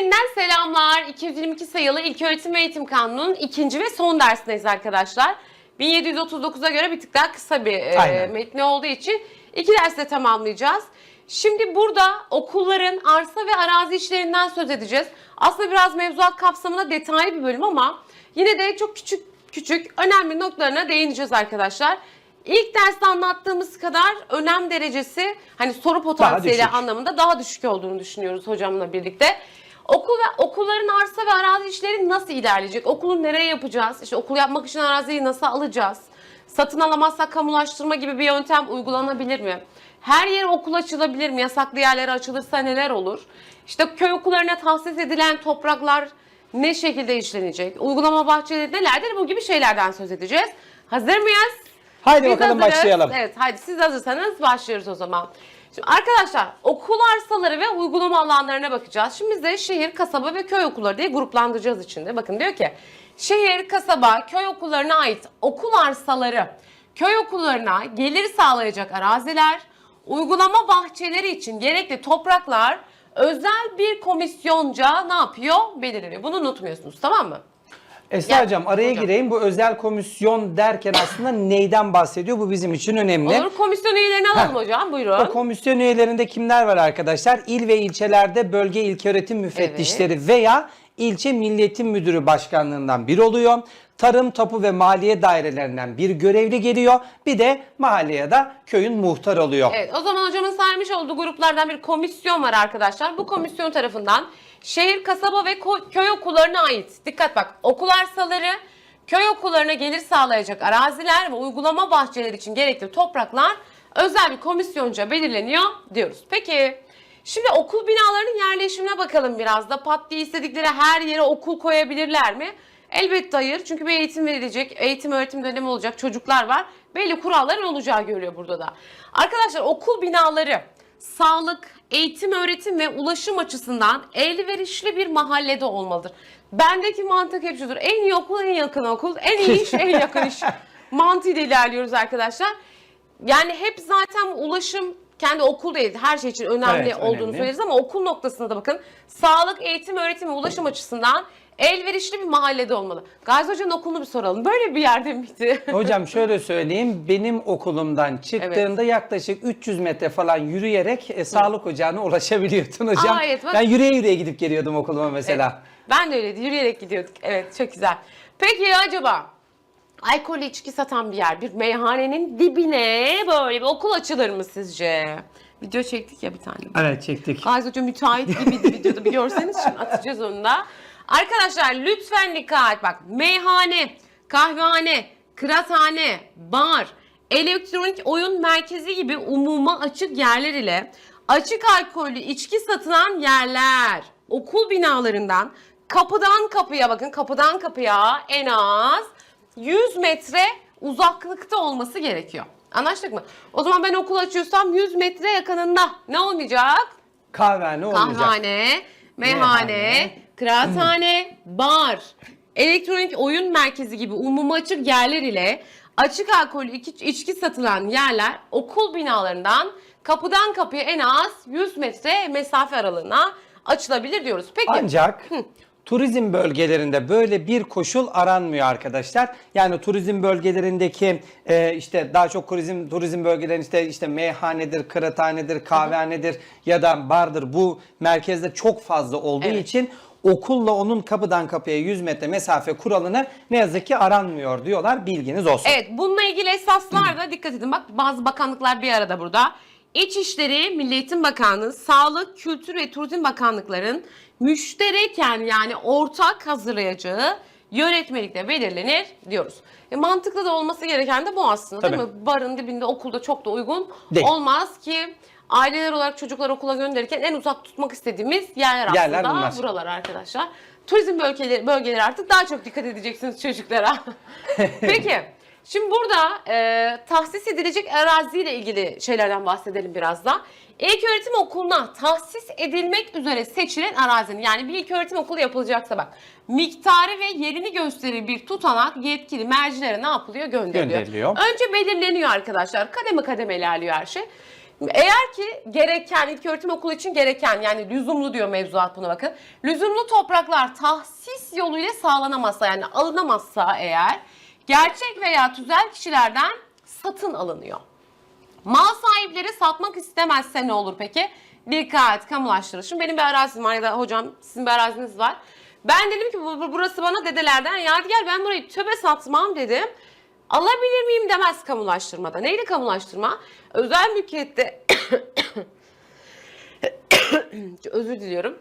Yeniden selamlar. 222 sayılı İlköğretim ve Eğitim Kanunu'nun ikinci ve son dersindeyiz arkadaşlar. 1739'a göre bir tık daha kısa bir e, Aynen. metni olduğu için iki derste tamamlayacağız. Şimdi burada okulların arsa ve arazi işlerinden söz edeceğiz. Aslında biraz mevzuat kapsamında detaylı bir bölüm ama yine de çok küçük küçük önemli noktalarına değineceğiz arkadaşlar. İlk derste anlattığımız kadar önem derecesi hani soru potansiyeli düşük. anlamında daha düşük olduğunu düşünüyoruz hocamla birlikte. Okul ve okulların arsa ve arazi işleri nasıl ilerleyecek? Okulu nereye yapacağız? İşte okul yapmak için araziyi nasıl alacağız? Satın alamazsak kamulaştırma gibi bir yöntem uygulanabilir mi? Her yere okul açılabilir mi? Yasaklı yerlere açılırsa neler olur? İşte köy okullarına tahsis edilen topraklar ne şekilde işlenecek? Uygulama bahçeleri nelerdir? Bu gibi şeylerden söz edeceğiz. Hazır mıyız? Haydi Biz bakalım hazırız. başlayalım. Evet hadi siz hazırsanız başlıyoruz o zaman. Şimdi arkadaşlar okul arsaları ve uygulama alanlarına bakacağız. Şimdi biz de şehir, kasaba ve köy okulları diye gruplandıracağız içinde. Bakın diyor ki şehir, kasaba, köy okullarına ait okul arsaları, köy okullarına gelir sağlayacak araziler, uygulama bahçeleri için gerekli topraklar özel bir komisyonca ne yapıyor? Belirleniyor. Bunu unutmuyorsunuz tamam mı? Esra hocam araya hocam. gireyim. Bu özel komisyon derken aslında neyden bahsediyor? Bu bizim için önemli. Olur komisyon üyelerini alalım hocam buyurun. O komisyon üyelerinde kimler var arkadaşlar? İl ve ilçelerde bölge ilköğretim müfettişleri veya ilçe milliyetin müdürü başkanlığından biri oluyor. Tarım, tapu ve maliye dairelerinden bir görevli geliyor. Bir de mahalleye de köyün muhtar oluyor. Evet o zaman hocamın saymış olduğu gruplardan bir komisyon var arkadaşlar. Bu komisyon tarafından şehir, kasaba ve köy okullarına ait. Dikkat bak okul arsaları, köy okullarına gelir sağlayacak araziler ve uygulama bahçeleri için gerekli topraklar özel bir komisyonca belirleniyor diyoruz. Peki şimdi okul binalarının yerleşimine bakalım biraz da. Pat diye istedikleri her yere okul koyabilirler mi? Elbette hayır. Çünkü bir eğitim verilecek, eğitim öğretim dönemi olacak, çocuklar var. Belli kuralların olacağı görülüyor burada da. Arkadaşlar okul binaları sağlık, eğitim, öğretim ve ulaşım açısından elverişli bir mahallede olmalıdır. Bendeki mantık hep şudur. En iyi okul, en yakın okul. En iyi iş, en yakın iş. Mantığıyla ilerliyoruz arkadaşlar. Yani hep zaten ulaşım kendi okul değil her şey için önemli Evet, olduğunu önemli. söyleriz ama okul noktasında da bakın sağlık, eğitim, öğretim ve ulaşım açısından elverişli bir mahallede olmalı. Gazi Hoca'nın okulunu bir soralım. Böyle bir yerde miydi? Hocam şöyle söyleyeyim. Benim okulumdan çıktığında yaklaşık 300 metre falan yürüyerek e, sağlık ocağına ulaşabiliyordun hocam. Aa, evet, bak- Ben yürüye yürüye gidip geliyordum okuluma mesela. Ben de öyleydi. Yürüyerek gidiyorduk. Evet çok güzel. Peki acaba alkollü içki satan bir yer, bir meyhanenin dibine böyle bir okul açılır mı sizce? Video çektik ya bir tane. Evet çektik. Gazi Hoca müteahhit gibiydi videoda bir görseniz şimdi atacağız onu da. Arkadaşlar lütfen dikkat bak meyhane, kahvehane, kıraathane, bar, elektronik oyun merkezi gibi umuma açık yerler ile açık alkollü içki satılan yerler okul binalarından kapıdan kapıya bakın kapıdan kapıya en az 100 metre uzaklıkta olması gerekiyor. Anlaştık mı? O zaman ben okul açıyorsam 100 metre yakınında ne olmayacak? Kahvehane olmayacak. Kahvehane, meyhane, Meyhane. Kıraathane, bar, elektronik oyun merkezi gibi umuma açık yerler ile açık alkollü içki, içki satılan yerler okul binalarından kapıdan kapıya en az 100 metre mesafe aralığına açılabilir diyoruz. Peki Ancak turizm bölgelerinde böyle bir koşul aranmıyor arkadaşlar. Yani turizm bölgelerindeki e, işte daha çok turizm turizm bölgelerinde işte işte meyhanedir, kıraathanedir, kahvehanedir ya da bardır. Bu merkezde çok fazla olduğu Evet. için okulla onun kapıdan kapıya 100 metre mesafe kuralını ne yazık ki aranmıyor diyorlar. Bilginiz olsun. Evet bununla ilgili esaslar da dikkat edin. Bak bazı bakanlıklar bir arada burada. İçişleri, Milli Eğitim Bakanlığı, Sağlık, Kültür ve Turizm Bakanlıkların müştereken yani ortak hazırlayacağı yönetmelikle belirlenir diyoruz. E, mantıklı da olması gereken de bu aslında değil Tabii. mi? Barın dibinde okulda çok da uygun Değil. olmaz ki aileler olarak çocukları okula gönderirken en uzak tutmak istediğimiz yerler aslında Yerler bunlar. buralar arkadaşlar. Turizm bölgeleri, bölgeleri artık daha çok dikkat edeceksiniz çocuklara. Peki. Şimdi burada e, tahsis edilecek araziyle ilgili şeylerden bahsedelim biraz da. İlköğretim okuluna tahsis edilmek üzere seçilen arazinin yani bir ilköğretim okulu yapılacaksa bak miktarı ve yerini gösterir bir tutanak yetkili mercilere ne yapılıyor? Gönderiliyor. Gönderiliyor. Önce belirleniyor arkadaşlar. Kademe kademe ilerliyor her şey. Eğer ki gereken, ilk öğretim okulu için gereken yani lüzumlu diyor mevzuat buna bakın. Lüzumlu topraklar tahsis yoluyla sağlanamazsa yani alınamazsa eğer gerçek veya tüzel kişilerden satın alınıyor. Mal sahipleri satmak istemezse ne olur peki? Dikkat kamulaştırılır. Şimdi benim bir arazim var ya da hocam sizin bir araziniz var. Ben dedim ki bu- bu- burası bana dedelerden yadigar ben burayı töbe satmam dedim. Alabilir miyim demez kamulaştırmada. Neydi kamulaştırma? Özel mülkiyette özür diliyorum.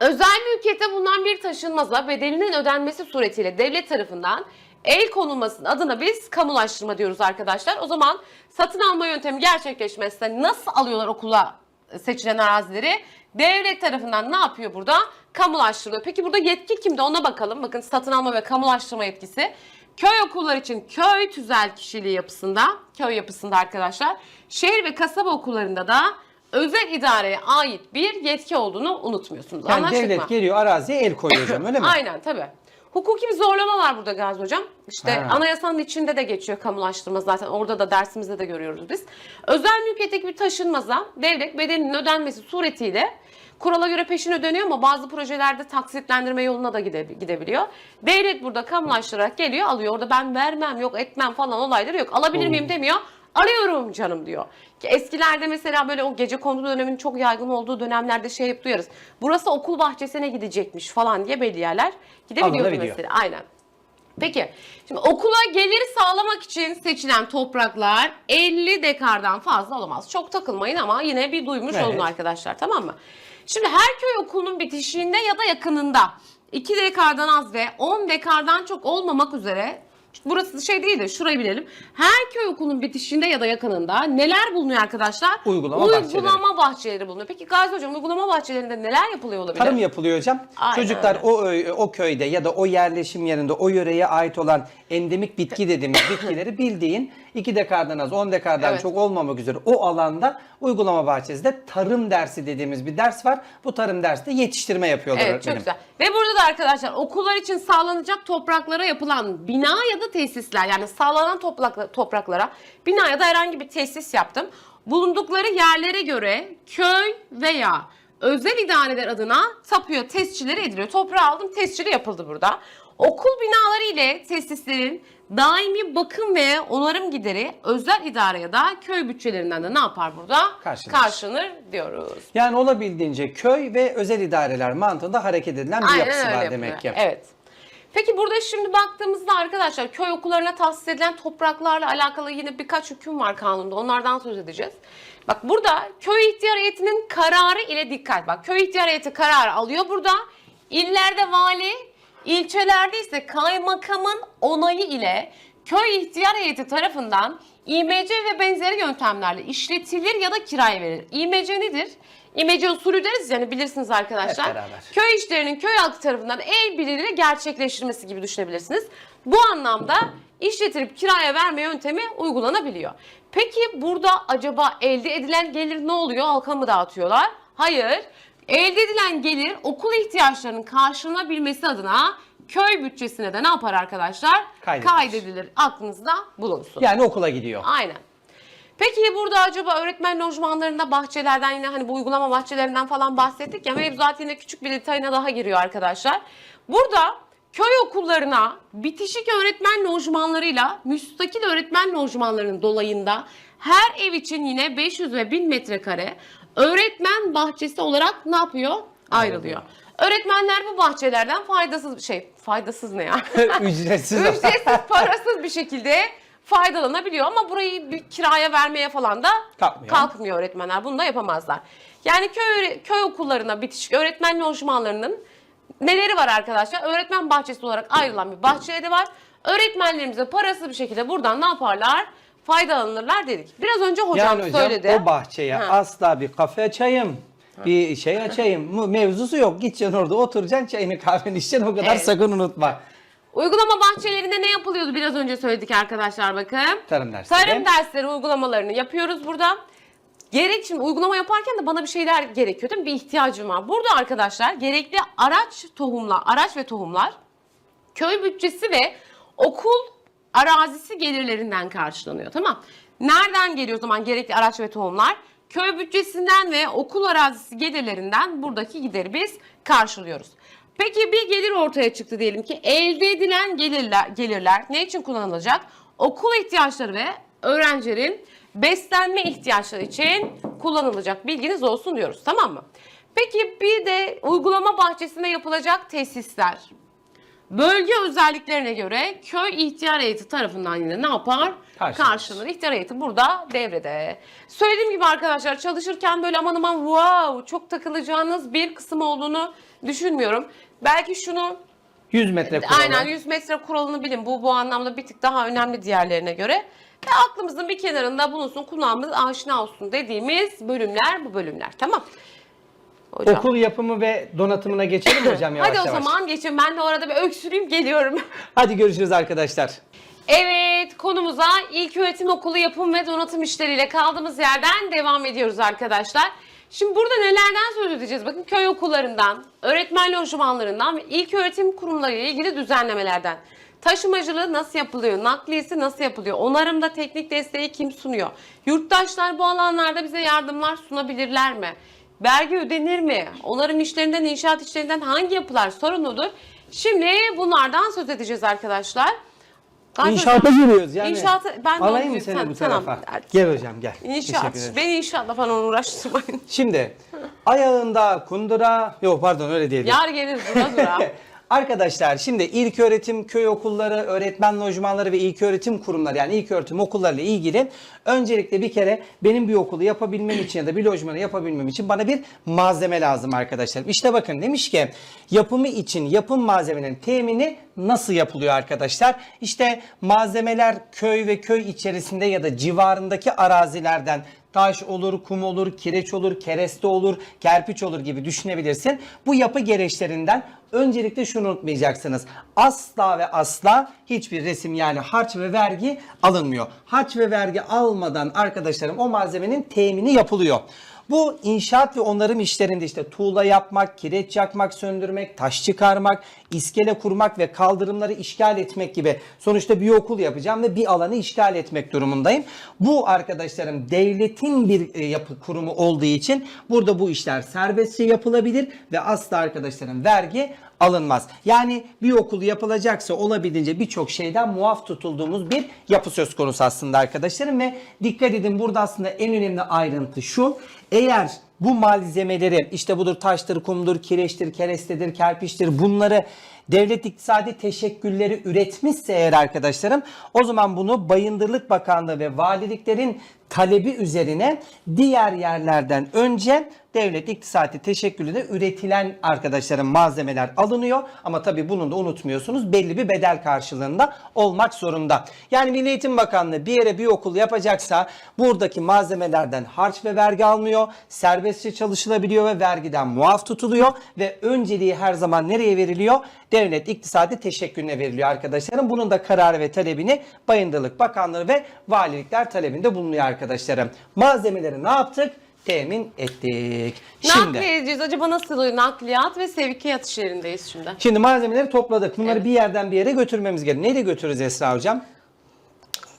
Özel mülkiyette bulunan bir taşınmaza bedelinin ödenmesi suretiyle devlet tarafından el konulmasının adına biz kamulaştırma diyoruz arkadaşlar. O zaman satın alma yöntemi gerçekleşmezse nasıl alıyorlar okula seçilen arazileri? Devlet tarafından ne yapıyor burada? Kamulaştırılıyor. Peki burada yetki kimde ona bakalım. Bakın satın alma ve kamulaştırma yetkisi. Köy okulları için köy tüzel kişiliği yapısında, köy yapısında arkadaşlar. Şehir ve kasaba okullarında da özel idareye ait bir yetki olduğunu unutmuyorsunuz. Yani Anlaştık devlet mı? geliyor araziye el koyuyor hocam öyle mi? Aynen tabii. Hukuki bir zorlama var burada Gazi Hocam. İşte Ha. anayasanın içinde de geçiyor kamulaştırma zaten. Orada da dersimizde de görüyoruz biz. Özel mülkiyetteki bir taşınmaza devlet bedelinin ödenmesi suretiyle kurala göre peşin ödeniyor ama bazı projelerde taksitlendirme yoluna da gide- gidebiliyor. Devlet burada kamulaştırarak geliyor alıyor. Orada ben vermem yok etmem falan olayları yok. Alabilir miyim demiyor. Alıyorum canım diyor. Ki eskilerde mesela böyle o gece kondu döneminin çok yaygın olduğu dönemlerde şey hep duyarız. Burası okul bahçesine gidecekmiş falan diye belli yerler gidebiliyordu Alınabiliyor. mesela. Aynen. Peki şimdi okula gelir sağlamak için seçilen topraklar 50 dekardan fazla olamaz. Çok takılmayın ama yine bir duymuş Evet. olun arkadaşlar tamam mı? Şimdi her köy okulunun bitişiğinde ya da yakınında 2 dekardan az ve 10 dekardan çok olmamak üzere Burası şey değil de şurayı bilelim. Her köy okulunun bitişinde ya da yakınında neler bulunuyor arkadaşlar? Uygulama Uygulama bahçeleri bulunuyor. Peki Gazi Hocam uygulama bahçelerinde neler yapılıyor olabilir? Tarım yapılıyor hocam. Aynen Çocuklar o o köyde ya da o yerleşim yerinde o yöreye ait olan endemik bitki dediğimiz bitkileri bildiğin 2 dekardan az 10 dekardan Evet. çok olmamak üzere o alanda uygulama bahçesinde tarım dersi dediğimiz bir ders var. Bu tarım dersinde yetiştirme yapıyorlar Evet öğretmenim. çok güzel. Ve burada da arkadaşlar okullar için sağlanacak topraklara yapılan bina ya da tesisler yani sağlanan toprak, topraklara bina ya da herhangi bir tesis yaptım. Bulundukları yerlere göre köy veya özel idareler adına tapıyor, tescilleri ediliyor. Toprağı aldım, tescili yapıldı burada. Okul binaları ile tesislerin daimi bakım ve onarım gideri özel idare ya da köy bütçelerinden de ne yapar burada? Karşılanır. Karşılanır diyoruz. Yani olabildiğince köy ve özel idareler mantığında hareket edilen bir Aynen yapısı öyle var demek yapılıyor. ki. Evet. Peki burada şimdi baktığımızda arkadaşlar köy okullarına tahsis edilen topraklarla alakalı yine birkaç hüküm var kanunda. Onlardan söz edeceğiz. Bak burada köy ihtiyar heyetinin kararı ile dikkat. Bak köy ihtiyar heyeti kararı alıyor burada. İllerde vali, ilçelerde ise kaymakamın onayı ile köy ihtiyar heyeti tarafından İMC ve benzeri yöntemlerle işletilir ya da kiraya verilir. İMC nedir? İMC usulü deriz yani bilirsiniz arkadaşlar. Hep beraber. Köy işlerinin köy halkı tarafından el birliğiyle gerçekleştirilmesi gibi düşünebilirsiniz. Bu anlamda işletilip kiraya verme yöntemi uygulanabiliyor. Peki burada acaba elde edilen gelir ne oluyor? Halka mı dağıtıyorlar? Hayır. Elde edilen gelir okul ihtiyaçlarının karşılanabilmesi adına köy bütçesine de ne yapar arkadaşlar? Kaydedilir. Kaydedilir. Aklınızda bulunsun. Yani okula gidiyor. Aynen. Peki burada acaba öğretmen lojmanlarında bahçelerden yine hani bu uygulama bahçelerinden falan bahsettik ya mevzuat yine küçük bir detayına daha giriyor arkadaşlar. Burada köy okullarına bitişik öğretmen lojmanlarıyla müstakil öğretmen lojmanlarının dolayında her ev için yine 500 ve 1000 metrekare öğretmen bahçesi olarak ne yapıyor? Ayrılıyor. Öğretmenler bu bahçelerden faydasız şey faydasız ne ya? Ücretsiz. ücretsiz parasız bir şekilde faydalanabiliyor ama burayı bir kiraya vermeye falan da Kalkmıyor. kalkmıyor öğretmenler. Bunu da yapamazlar. Yani köy köy okullarına bitişik öğretmen lojmanlarının neleri var arkadaşlar? Öğretmen bahçesi olarak ayrılan bir bahçeleri var. Öğretmenlerimize parasız bir şekilde buradan ne yaparlar? Faydalanırlar dedik. Biraz önce hocam, yani hocam söyledi. o bahçeye Ha. asla bir kafe açayım. Bir şey açayım. Mevzusu yok. Gideceksin orada oturacaksın çayını kahveni içeceksin o kadar Evet. sakın unutma. Uygulama bahçelerinde ne yapılıyordu biraz önce söyledik arkadaşlar bakın. Tarım dersleri. Tarım dersleri uygulamalarını yapıyoruz burada. Gerek şimdi uygulama yaparken de bana bir şeyler gerekiyor değil mi? Bir ihtiyacım var. Burada arkadaşlar gerekli araç tohumlar, araç ve tohumlar köy bütçesi ve okul arazisi gelirlerinden karşılanıyor tamam. Nereden geliyor o zaman gerekli araç ve tohumlar? köy bütçesinden ve okul arazisi gelirlerinden buradaki gideri biz karşılıyoruz. Peki bir gelir ortaya çıktı diyelim ki elde edilen gelirler, gelirler ne için kullanılacak? Okul ihtiyaçları ve öğrencilerin beslenme ihtiyaçları için kullanılacak bilginiz olsun diyoruz tamam mı? Peki bir de uygulama bahçesinde yapılacak tesisler. Bölge özelliklerine göre köy ihtiyar heyeti tarafından yine ne yapar? Karşılanır. Karşılanır. İhtiyar heyeti burada devrede. Söylediğim gibi arkadaşlar çalışırken böyle aman aman wow çok takılacağınız bir kısım olduğunu düşünmüyorum. Belki şunu 100 metre kuralı. aynen 100 metre kuralını bilin. Bu bu anlamda bir tık daha önemli diğerlerine göre. Ve aklımızın bir kenarında bulunsun, kulağımız aşina olsun dediğimiz bölümler bu bölümler. Tamam. Hocam. Okul yapımı ve donatımına geçelim mi hocam yavaş Hadi o yavaş? zaman geçin. Ben de orada bir öksüreyim geliyorum. Hadi görüşürüz arkadaşlar. Evet konumuza ilk öğretim okulu yapım ve donatım işleriyle kaldığımız yerden devam ediyoruz arkadaşlar. Şimdi burada nelerden söz edeceğiz? Bakın köy okullarından, öğretmen lojmanlarından ve ilk öğretim kurumları ile ilgili düzenlemelerden. Taşımacılığı nasıl yapılıyor? Nakliyesi nasıl yapılıyor? Onarımda teknik desteği kim sunuyor? Yurttaşlar bu alanlarda bize yardımlar sunabilirler mi? Vergi ödenir mi? Onarım işlerinden, inşaat işlerinden hangi yapılar sorumludur? Şimdi bunlardan söz edeceğiz arkadaşlar. Gazi İnşaata giriyoruz yani. İnşaatı ben de Alayım onu mı seni bu tarafa? Gel hocam gel. Teşekkür İnşaat. ederim. Beni inşaatla falan uğraştırmayın. Şimdi ayağında kundura, yok pardon öyle değil. Yar gelir dura dura. Arkadaşlar şimdi ilk öğretim köy okulları, öğretmen lojmanları ve ilk öğretim kurumları yani ilk öğretim okullarıyla ilgili öncelikle bir kere benim bir okulu yapabilmem için ya da bir lojmanı yapabilmem için bana bir malzeme lazım arkadaşlar. İşte bakın demiş ki yapımı için yapım malzemelerinin temini nasıl yapılıyor arkadaşlar? İşte malzemeler köy ve köy içerisinde ya da civarındaki arazilerden taş olur, kum olur, kireç olur, kereste olur, kerpiç olur gibi düşünebilirsin. Bu yapı gereçlerinden öncelikle şunu unutmayacaksınız. Asla ve asla hiçbir resim yani harç ve vergi alınmıyor. Harç ve vergi almadan arkadaşlarım o malzemenin temini yapılıyor. Bu inşaat ve onarım işlerinde işte tuğla yapmak, kireç yakmak, söndürmek, taş çıkarmak, iskele kurmak ve kaldırımları işgal etmek gibi sonuçta bir okul yapacağım ve bir alanı işgal etmek durumundayım. Bu arkadaşlarım devletin bir e, yapı kurumu olduğu için burada bu işler serbestçe yapılabilir ve asla arkadaşlarım vergi alınmaz. Yani bir okul yapılacaksa olabildiğince birçok şeyden muaf tutulduğumuz bir yapı söz konusu aslında arkadaşlarım ve dikkat edin burada aslında en önemli ayrıntı şu. Eğer bu malzemeleri işte budur taştır, kumdur, kireçtir, kerestedir, kerpiçtir bunları devlet iktisadi teşekkülleri üretmişse eğer arkadaşlarım o zaman bunu Bayındırlık Bakanlığı ve valiliklerin talebi üzerine diğer yerlerden önce devlet iktisadi teşekkülüne üretilen arkadaşlarım malzemeler alınıyor. Ama tabii bunu da unutmuyorsunuz belli bir bedel karşılığında olmak zorunda. Yani Milli Eğitim Bakanlığı bir yere bir okul yapacaksa buradaki malzemelerden harç ve vergi almıyor. Serbestçe çalışılabiliyor ve vergiden muaf tutuluyor ve önceliği her zaman nereye veriliyor? Devlet iktisadi teşekkülüne veriliyor arkadaşlarım. Bunun da kararı ve talebini Bayındırlık Bakanlığı ve valilikler talebinde bulunuyor arkadaşlarım. Malzemeleri ne yaptık? Temin ettik. Şimdi Nakliye edeceğiz. Acaba nasıl oluyor? Nakliyat ve sevkiyat işlerindeyiz şimdi. Şimdi malzemeleri topladık. Bunları Evet. bir yerden bir yere götürmemiz gerekiyor. Neyle götürürüz Esra hocam?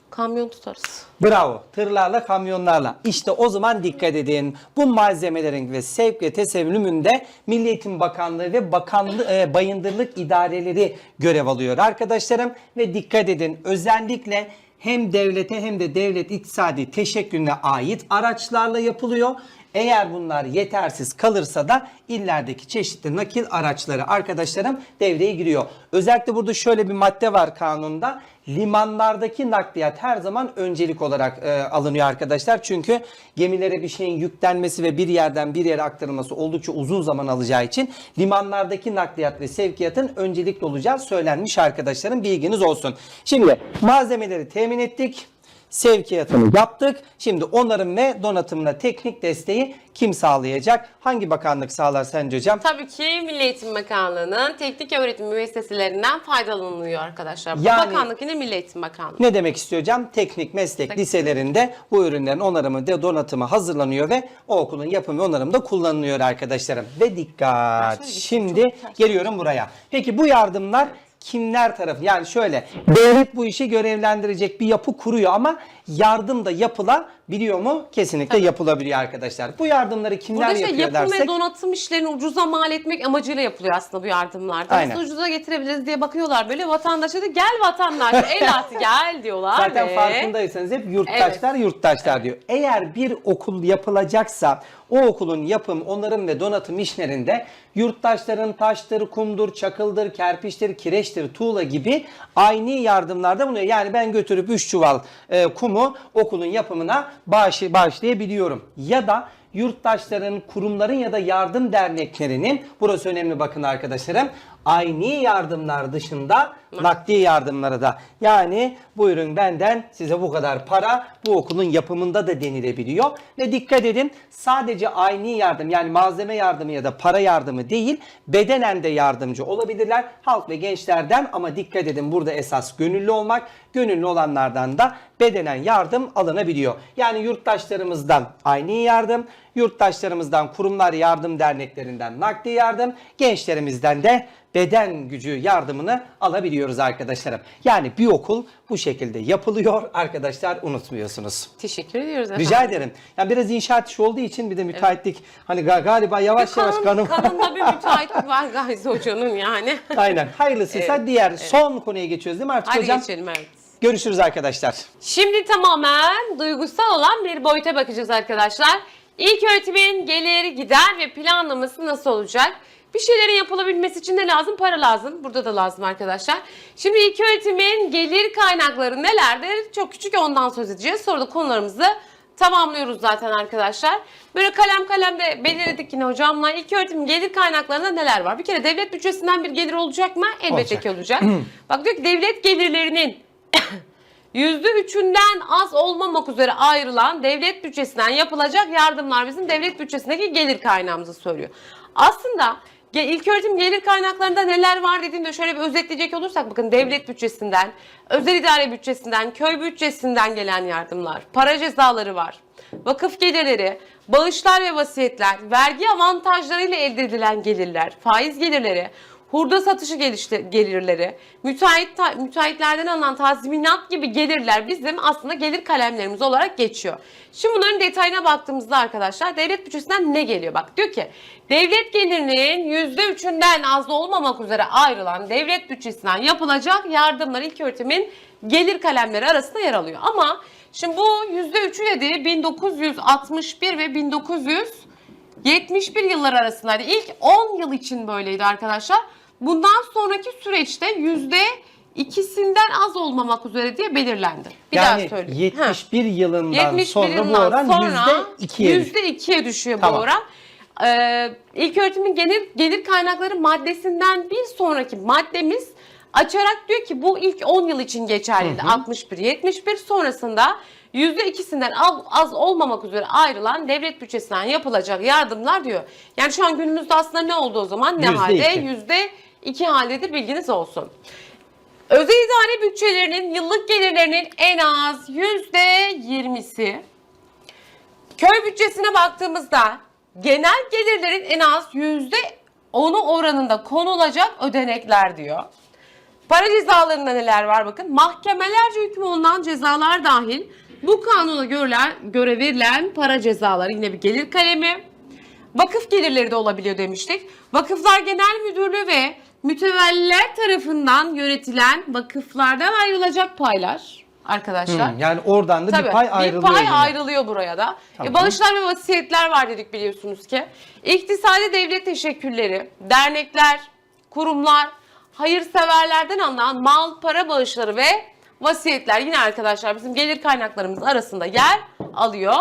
Kamyon tutarız. Bravo. Tırlarla, kamyonlarla. İşte o zaman dikkat edin. Bu malzemelerin ve sevk ve tesellümünde Milli Eğitim Bakanlığı ve Bakanlığı e, Bayındırlık idareleri görev alıyor arkadaşlarım. Ve dikkat edin özellikle hem devlete hem de devlet iktisadi teşekkülüne ait araçlarla yapılıyor. Eğer bunlar yetersiz kalırsa da illerdeki çeşitli nakil araçları arkadaşlarım devreye giriyor. Özellikle burada şöyle bir madde var kanunda. Limanlardaki nakliyat her zaman öncelik olarak e, alınıyor arkadaşlar. Çünkü gemilere bir şeyin yüklenmesi ve bir yerden bir yere aktarılması oldukça uzun zaman alacağı için limanlardaki nakliyat ve sevkiyatın öncelikli olacağı söylenmiş arkadaşlarım bilginiz olsun. Şimdi malzemeleri temin ettik sevkiyatını yaptık. Şimdi onarım ve donatımına teknik desteği kim sağlayacak? Hangi bakanlık sağlar sence hocam? Tabii ki Milli Eğitim Bakanlığı'nın teknik öğretim müesseselerinden faydalanılıyor arkadaşlar. Bu Yani- bakanlık yine Milli Eğitim Bakanlığı. Ne demek istiyor hocam? Teknik meslek Tek- liselerinde bu ürünlerin onarımı ve donatımı hazırlanıyor ve o okulun yapımı ve onarımı da kullanılıyor arkadaşlarım. Ve dikkat. şey, Şimdi geliyorum buraya. Peki bu yardımlar kimler tarafı? Yani şöyle devlet bu işi görevlendirecek bir yapı kuruyor ama yardım da yapılabiliyor mu? Kesinlikle yapılabiliyor arkadaşlar. Bu yardımları kimler Burada şey yapıyor yapım dersek ve donatım işlerini ucuza mal etmek amacıyla yapılıyor aslında bu yardımlarda. Aynen. Nasıl ucuza getirebiliriz diye bakıyorlar böyle vatandaşa da gel vatandaş el at gel diyorlar Zaten ve farkındaysanız hep yurttaşlar yurttaşlar diyor. Eğer bir okul yapılacaksa o okulun yapım, onarım ve donatım işlerinde yurttaşların taştır, kumdur, çakıldır, kerpiçtir, kireçtir, tuğla gibi aynı yardımlarda bulunuyor. Yani ben götürüp 3 çuval e, kumu okulun yapımına bağış, bağışlayabiliyorum. Ya da yurttaşların, kurumların ya da yardım derneklerinin, burası önemli bakın arkadaşlarım, aynı yardımlar dışında nakdi yardımları da. Yani buyurun benden size bu kadar para bu okulun yapımında da denilebiliyor. Ve dikkat edin sadece aynı yardım yani malzeme yardımı ya da para yardımı değil bedenen de yardımcı olabilirler. Halk ve gençlerden ama dikkat edin burada esas gönüllü olmak. Gönüllü olanlardan da bedenen yardım alınabiliyor. Yani yurttaşlarımızdan aynı yardım, yurttaşlarımızdan kurumlar yardım derneklerinden nakdi yardım, gençlerimizden de beden gücü yardımını alabiliyoruz arkadaşlarım. Yani bir okul bu şekilde yapılıyor arkadaşlar unutmuyorsunuz. teşekkür ediyoruz efendim. Rica ederim. Yani biraz inşaat işi olduğu için bir de müteahhitlik hani ga- galiba yavaş yavaş kanım. kanında bir müteahhitlik var Gazi Hoca'nın yani. Aynen. Hayırlısıysa Evet, diğer son konuya geçiyoruz değil mi artık Hadi hocam? geçelim evet. Görüşürüz arkadaşlar. Şimdi tamamen duygusal olan bir boyuta bakacağız arkadaşlar. İlk öğretimin gelir, gider ve planlaması nasıl olacak? Bir şeylerin yapılabilmesi için ne lazım? Para lazım. Burada da lazım arkadaşlar. Şimdi ilk öğretimin gelir kaynakları nelerdir? Çok küçük ondan söz edeceğiz. Sonra da konularımızı tamamlıyoruz zaten arkadaşlar. Böyle kalem kalem de belirledik yine hocamla. İlk öğretimin gelir kaynaklarında neler var? Bir kere devlet bütçesinden bir gelir olacak mı? Elbette Olacak. ki olacak. Bak diyor ki devlet gelirlerinin %3'ünden az olmamak üzere ayrılan devlet bütçesinden yapılacak yardımlar bizim devlet bütçesindeki gelir kaynağımızı söylüyor. Aslında ge- ilköğretim gelir kaynaklarında neler var dediğimde şöyle bir özetleyecek olursak bakın devlet bütçesinden, özel idare bütçesinden, köy bütçesinden gelen yardımlar, para cezaları var, vakıf gelirleri, bağışlar ve vasiyetler, vergi avantajlarıyla elde edilen gelirler, faiz gelirleri, hurda satışı gelişti, gelirleri, müteahhit, ta- müteahhitlerden alınan tazminat gibi gelirler bizim aslında gelir kalemlerimiz olarak geçiyor. Şimdi bunların detayına baktığımızda arkadaşlar devlet bütçesinden ne geliyor? Bak diyor ki devlet gelirinin %3'ünden az olmamak üzere ayrılan devlet bütçesinden yapılacak yardımlar ilk öğretimin gelir kalemleri arasında yer alıyor. Ama şimdi bu %3'ü dediği 1961 ve 1900 71 yıllar arasındaydı. İlk 10 yıl için böyleydi arkadaşlar. Bundan sonraki süreçte yüzde ikisinden az olmamak üzere diye belirlendi. Bir yani daha söyleyeyim. 71 yılından 71 sonra bu yılından oran sonra %2'ye düştü. %2'ye düşüyor Tamam. bu oran. Ee, ilk öğretimin gelir, gelir kaynakları maddesinden bir sonraki maddemiz açarak diyor ki bu ilk 10 yıl için geçerliydi. 61-71 sonrasında %2'sinden az, az olmamak üzere ayrılan devlet bütçesinden yapılacak yardımlar diyor. Yani şu an günümüzde aslında ne oldu o zaman? Ne Yüzde halde? İki. %2 haldedir bilginiz olsun. Özel idare bütçelerinin yıllık gelirlerinin en az %20'si Köy bütçesine baktığımızda genel gelirlerin en az %10'u oranında konulacak ödenekler diyor. Para cezalarında neler var bakın. Mahkemelerce hüküm olunan cezalar dahil bu kanuna göre, göre verilen para cezaları yine bir gelir kalemi. Vakıf gelirleri de olabiliyor demiştik. Vakıflar Genel Müdürlüğü ve mütevelliler tarafından yönetilen vakıflardan ayrılacak paylar arkadaşlar. Hmm, yani oradan da Tabii, bir pay ayrılıyor. Bir pay yine. ayrılıyor buraya da. Tamam. E, bağışlar ve vasiyetler var dedik biliyorsunuz ki. İktisadi devlet teşekkürleri, dernekler, kurumlar, hayırseverlerden alınan mal, para bağışları ve vasiyetler yine arkadaşlar bizim gelir kaynaklarımız arasında yer alıyor.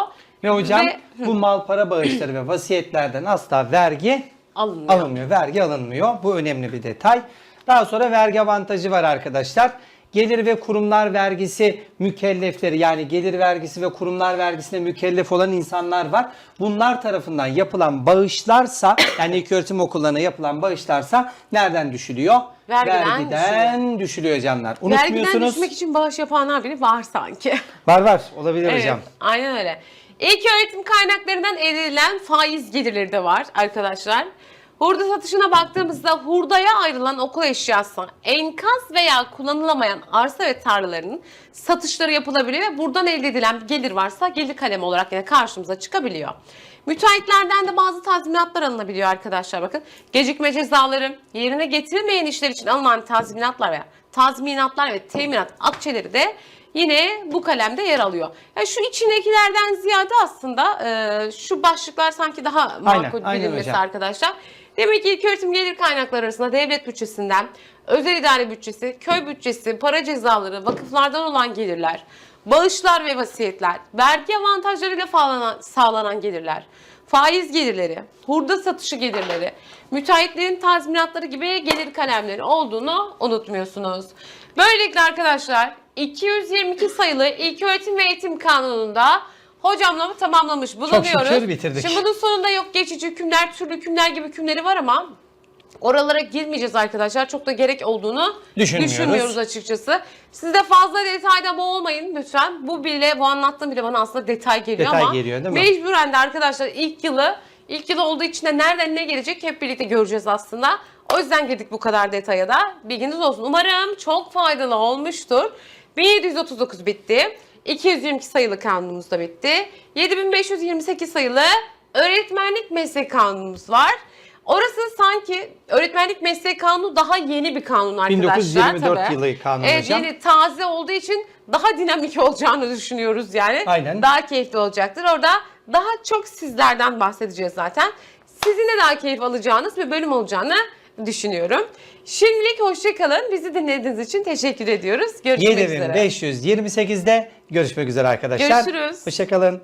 Ve hocam Ve- bu mal para bağışları ve vasiyetlerden asla vergi Alınmıyor. alınmıyor. Vergi alınmıyor. Bu önemli bir detay. Daha sonra vergi avantajı var arkadaşlar. Gelir ve kurumlar vergisi mükellefleri yani gelir vergisi ve kurumlar vergisine mükellef olan insanlar var. Bunlar tarafından yapılan bağışlarsa yani ilköğretim okullarına yapılan bağışlarsa nereden düşülüyor? Vergiden Vergiden düşülüyor canlar. Vergiden Unutmuyorsunuz. düşmek için bağış yapanlar bile var sanki. Var var olabilir Evet, hocam. aynen öyle. İlk öğretim kaynaklarından elde edilen faiz gelirleri de var arkadaşlar. Hurda satışına baktığımızda hurdaya ayrılan okul eşyası, enkaz veya kullanılamayan arsa ve tarlalarının satışları yapılabiliyor ve buradan elde edilen gelir varsa gelir kalemi olarak yine karşımıza çıkabiliyor. Müteahhitlerden de bazı tazminatlar alınabiliyor arkadaşlar bakın. Gecikme cezaları, yerine getirilmeyen işler için alınan tazminatlar veya tazminatlar ve teminat akçeleri de yine bu kalemde yer alıyor. Yani şu içindekilerden ziyade aslında e, şu başlıklar sanki daha makul aynen bilinmesi hocam. arkadaşlar. Demek ki ilköğretim gelir kaynakları arasında devlet bütçesinden, özel idare bütçesi, köy bütçesi, para cezaları, vakıflardan olan gelirler, bağışlar ve vasiyetler, vergi avantajlarıyla sağlanan, sağlanan gelirler, faiz gelirleri, hurda satışı gelirleri, müteahhitlerin tazminatları gibi gelir kalemleri olduğunu unutmuyorsunuz. Böylelikle arkadaşlar 222 sayılı İlköğretim ve Eğitim Kanunu'nda hocamla tamamlamış bulunuyoruz. şükür bitirdik. Şimdi bunun sonunda yok geçici hükümler, türlü hükümler gibi hükümleri var ama oralara girmeyeceğiz arkadaşlar. Çok da gerek olduğunu Düşünmüyoruz. düşünmüyoruz açıkçası. Siz de fazla detayda boğulmayın lütfen. Bu bile, bu anlattığım bile bana aslında detay geliyor Detay ama geliyor, değil mi? mecburen de arkadaşlar ilk yılı ilk yıl olduğu için de nereden ne gelecek hep birlikte göreceğiz aslında. O yüzden girdik bu kadar detaya da. Bilginiz olsun. Umarım çok faydalı olmuştur. 1739 bitti. 222 sayılı kanunumuz da bitti. 7528 sayılı öğretmenlik meslek kanunumuz var. Orası sanki öğretmenlik meslek kanunu daha yeni bir kanun arkadaşlar. 1924 tabii. yılı kanunu Evet hocam. yeni taze olduğu için daha dinamik olacağını düşünüyoruz yani. Aynen. Daha keyifli olacaktır. Orada daha çok sizlerden bahsedeceğiz zaten. Sizin de daha keyif alacağınız bir bölüm olacağını düşünüyorum. Şimdilik hoşçakalın. Bizi dinlediğiniz için teşekkür ediyoruz. Görüşmek üzere. 7528'de görüşmek üzere arkadaşlar. Görüşürüz. Hoşçakalın.